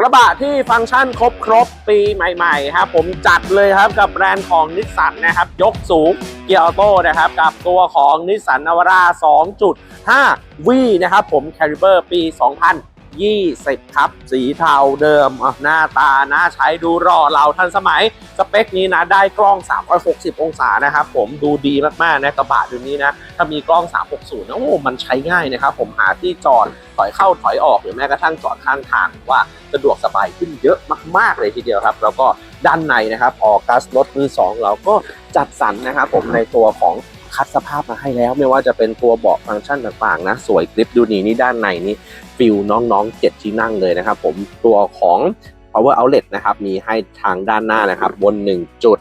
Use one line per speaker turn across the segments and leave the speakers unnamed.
กระบะที่ฟังก์ชันครบครบปีใหม่ๆครับผมจัดเลยครับกับแบรนด์ของนิสสันนะครับยกสูงเกียร์ออโต้นะครับกับตัวของนิสสันนวาร่า2.5 V นะครับผมแคริเบอร์ปี 20 ครับ สีเทาเดิมหน้าตาน่าใช้ดูรอเราทันสมัย สเปคนี้นะ ได้กล้อง 360 องศานะครับผมดูดีมากๆนะกระบะตัวนี้นะ ถ้ามีกล้อง 360นะโอ้มันใช้ง่ายนะครับ ผมหาที่จอดถอยเข้าถอยออกหรือแม้กระทั่งจอดข้างทางว่าสะดวกสบายขึ้นเยอะมาก ๆ เลยทีเดียวครับ แล้วก็ด้านในนะครับออกัสรถมือสองเราก็จัดสรรนะครับผมในตัวของ คัดสภาพมาให้แล้ว ไม่ว่าจะเป็นตัวเบาะฟังก์ชันต่างๆนะ สวยกริปดูนี่นี่ด้านในนี่ฟิลน้องๆเจ็ดที่นั่งเลยนะครับผมตัวของ power outlet นะครับมีให้ทางด้านหน้านะครับบน 1 จุด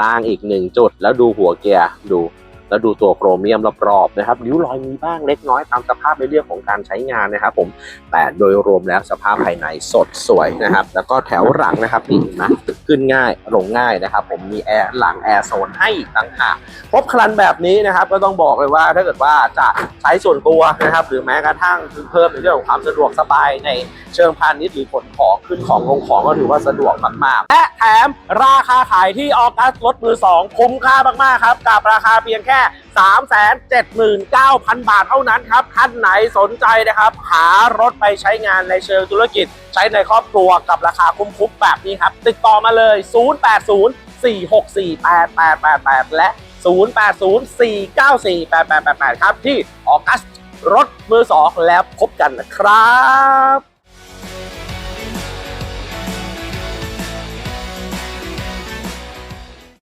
ล่างอีก 1 จุด แล้วดูหัวเกียร์ดู แล้วดูตัวโครเมียมรอบๆนะครับริ้วรอยมีบ้างเล็กน้อยตามสภาพในเรื่องของการใช้งานนะครับผมแต่โดยรวมแล้วสภาพภายในสดสวยนะครับ แล้วก็แถวหลังนะครับนี่นะขึ้นง่ายลงง่ายนะครับ ผมมีแอร์หลังแอร์โซนให้ต่างหากครบครันแบบนี้นะครับก็ต้องบอกเลยว่าถ้าเกิดว่าจะใช้ส่วนตัวนะครับ หรือแม้กระทั่งเพิ่มในเรื่องของความสะดวกสบายใน เชิงพาณิชย์หรือขนของขึ้นของลงของก็ถือว่าสะดวกมากๆ และแถมราคาขายที่ออกัสรถมือ2คุ้มค่ามากๆครับกับราคาเพียงแค่ 379,000 บาทเท่านั้นครับท่านไหนสนใจนะครับ หารถไปใช้งานในเชิงธุรกิจ ใช้ในครอบครัวกับราคาคุ้มๆแบบนี้ครับ ติดต่อมาเลย 0804648888 และ 0804948888 ครับที่ออกัสรถมือ2แล้วพบกันนะครับ